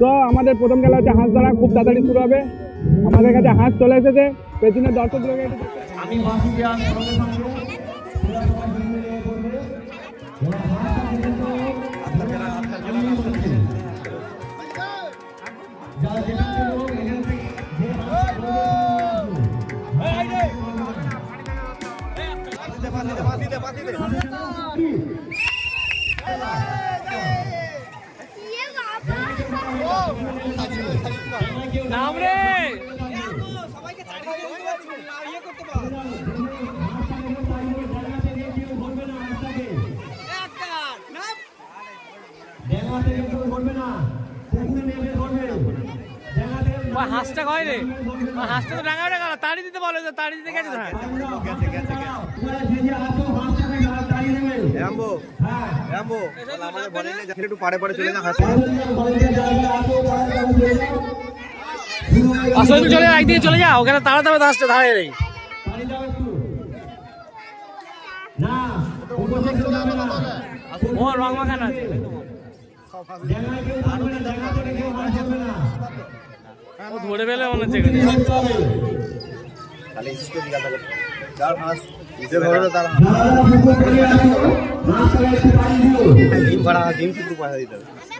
তো আমাদের প্রথম খেলা হচ্ছে হাঁস ধরা খুব তাড়াতাড়ি শুরু হবে। আমাদের কাছে হাঁস চলে এসেছে। পেছনে দর্শকগুলোকে একটু আমি সঙ্গে সঙ্গে পুরো সবাই মিলে করবে এবার হাতটা কিন্তু আমি বলছি। যারা যেটা ছিল, এখান থেকে যে হাতটা করবে, নাম রে ডেঙ্গাতে কিন্তু করবে না পুকুরে নেমে করবে ডেঙ্গাতে ওই হাঁসটা কয় রে? হাঁসটা তো ডাঙা ডাঙা তাড়ি দিতে বলে যে তাড়ি দিতে গেছে গাড়া দাঁড়িয়ে নেবে রাম্বো। হ্যাঁ রাম্বো আমাদের বলে নে একটু পাড়ে পাড়ে চলে যা হাত আসলে তুই চলে একদিকে চলে যা ওখানে তাড়াতে হবে হাঁসটা ধারে নেই। ধরে ফেলে মনে হচ্ছে যার ধরে তার ডিম হাঁস ডিম কিন্তু পয়সা দিতে হবে।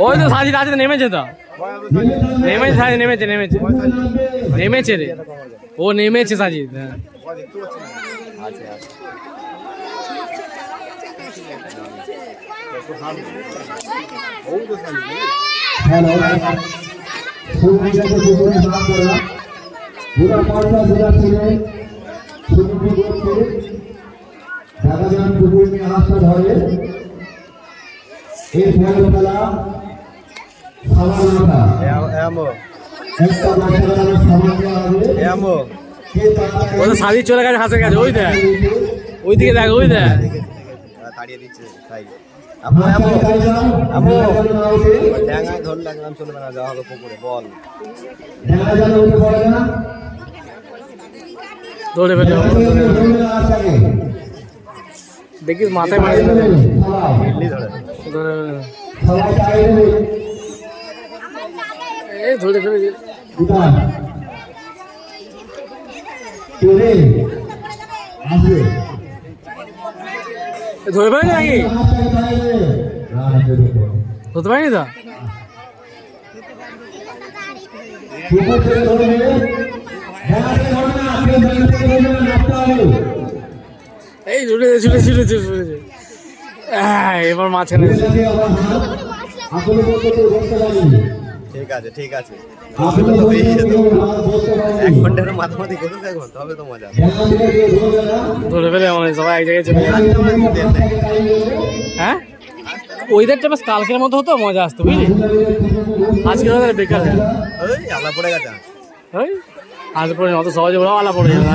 ওই তো সাজি রাজি নেমেছে তো। নেমেছে সাজি নেমেছে নেমেছে। নেমেছে রে। ও নেমেছে সাজি হ্যাঁ। আছে আছে দাদা যান পুকুর নিয়ে হাতটা ধরে এই সাবান একটা সাবান দেওয়া হবে। ও তো চলে গেছে হাঁসের কাছে ওই দেখ। ওই দিকে দেখ ওই দেখ। তাড়িয়ে দিচ্ছে তাই আমো আমো আমো। ডেঙ্গা যেন না ওঠে। ড্যাঙায় লাগলাম চলবে না যাওয়া হবে পুকুরে বল। ডেঙ্গা যেন উঠে পড়ে না। দৌড়ে ফেলে। দেখিস মাথায় মারি ধরে। এই ধরে ফেলে ধরে ফেলে নাকি ধরতে পারিনি তো পুকুর থেকে ধরবে। ডেঙ্গা থেকে ধরবে ছুটে এবার পারেনি। ঠিক আছে ঠিক আছে। এক ঘণ্টার মাথামাতি করুক এখন তবে তো মজা। ধরে ফেলে মানে সবাই এক জায়গায় চলে। হ্যাঁ? কালকের মতো হতো মজা আসতো বুঝলি? আজকে ওদের বেকার হয়ে ওই আলা পড়ে গেছে। ওই আজ পরে অত সহজে আলা পড়ে যাবে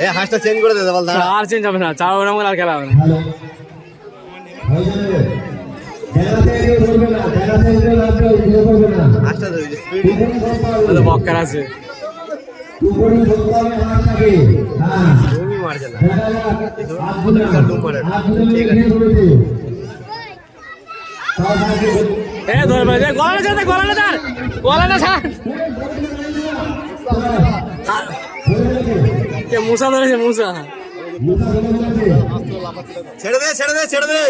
এ হাঁসটা চেঞ্জ করে দে বল দাঁড়া আর চেঞ্জ হবে না চার ওরকম আর খেলা হবে না। বক্কার আছে। হ্যাঁ। হাত ধরে ঠিক আছে। এ, ধরে ফেলে গলাটা ছাড় গলাটা ছাড় গলাটা ছাড় মুসা ধরেছে, মুসা ধরে। ছেড়ে দে ছেড়ে দে ছেড়ে দে